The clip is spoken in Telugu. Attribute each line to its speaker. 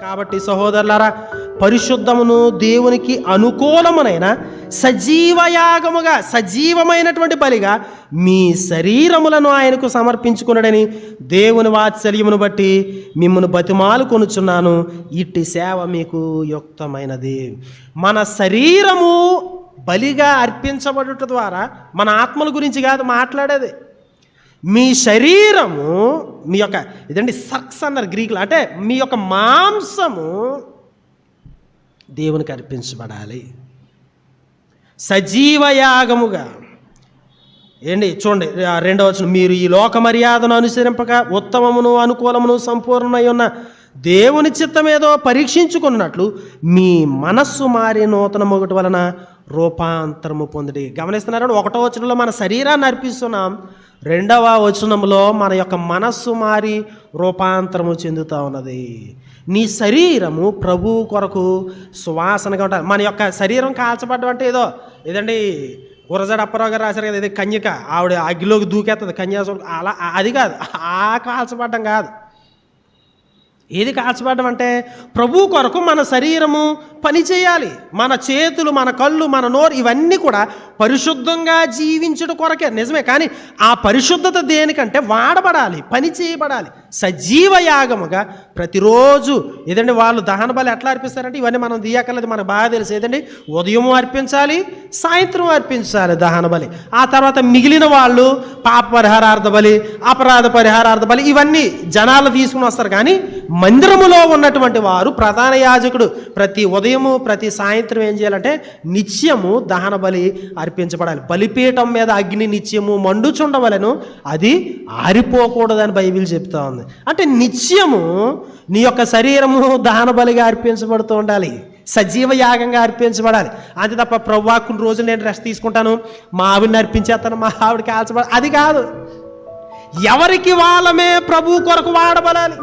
Speaker 1: కాబట్టి సహోదరులారా పరిశుద్ధమును దేవునికి అనుకూలమునైన సజీవయాగముగా సజీవమైనటువంటి బలిగా మీ శరీరములను ఆయనకు సమర్పించుకున్నాడని దేవుని వాత్సల్యమును బట్టి మిమ్మల్ని బతిమాలు కొనుచున్నాను. ఇట్టి సేవ మీకు యుక్తమైనది. మన శరీరము బలిగా అర్పించబడుట ద్వారా మన ఆత్మల గురించి కాదు మాట్లాడేది. మీ శరీరము మీ యొక్క ఇదండి సక్స్ అన్నారు గ్రీకులు. అంటే మీ యొక్క మాంసము దేవునికి అర్పించబడాలి. సజీవయాగముగా ఏంటి? చూడండి రెండవ వచనం. మీరు ఈ లోక మర్యాదను అనుసరింపక ఉత్తమమును అనుకూలమును సంపూర్ణమై ఉన్న దేవుని చిత్తమేదో పరీక్షించుకున్నట్లు మీ మనస్సు మారి నూతన మొగటి వలన రూపాంతరము పొందడి. గమనిస్తున్నారని ఒకటో వచనంలో మన శరీరాన్ని అర్పిస్తున్నాం. రెండవ వచనంలో మన యొక్క మనస్సు మారి రూపాంతరము చెందుతూ ఉన్నది. నీ శరీరము ప్రభు కొరకు సువాసనగా ఉంటుంది మన యొక్క శరీరం కాల్చబడ్డం అంటే ఏదో ఏదండి? గురజాడ గారు రాశారు కదా ఇది కన్యక. ఆవిడ అగ్గిలోకి దూకేస్తుంది కన్యాసు అలా అది కాదు. ఆ కాల్చబడ్డం కాదు. ఏది కాల్చబడ్డం అంటే ప్రభు కొరకు మన శరీరము పని చేయాలి. మన చేతులు మన కళ్ళు మన నోరు ఇవన్నీ కూడా పరిశుద్ధంగా జీవించడం కొరకే. నిజమే కానీ ఆ పరిశుద్ధత దేనికంటే వాడబడాలి పని చేయబడాలి. సజీవ యాగముగా ప్రతిరోజు ఏదండి వాళ్ళు దహన బలి ఎట్లా అర్పిస్తారంటే ఇవన్నీ మనం తీయక్కర్లేదు మనకు బాగా తెలుసు. ఏదండి? ఉదయం అర్పించాలి సాయంత్రం అర్పించాలి దహన బలి. ఆ తర్వాత మిగిలిన వాళ్ళు పాప పరిహారార్థ బలి అపరాధ పరిహారార్థ బలి ఇవన్నీ జనాలు తీసుకుని వస్తారు. కానీ మందిరములో ఉన్నటువంటి వారు ప్రధాన యాజకుడు. ప్రతి ఉదయము ప్రతి సాయంత్రం ఏం చేయాలంటే నిత్యము దహన బలి అర్పించబడాలి. బలిపీఠం మీద అగ్ని నిత్యము మండుచుండవలను అది ఆరిపోకూడదని బైబిల్ చెప్తా ఉంది. అంటే నిత్యము నీ యొక్క శరీరము దహన బలిగా అర్పించబడుతూ ఉండాలి. సజీవ యాగంగా అర్పించబడాలి. అంతే తప్ప ప్రవ్వా కొన్ని రోజులు నేను రెస్ట్ తీసుకుంటాను మా ఆవిడని అర్పించేస్తాను మా ఆవిడ కాల్చబడాలి అది కాదు. ఎవరికి వాళ్ళమే ప్రభు కొరకు వాడబడాలి.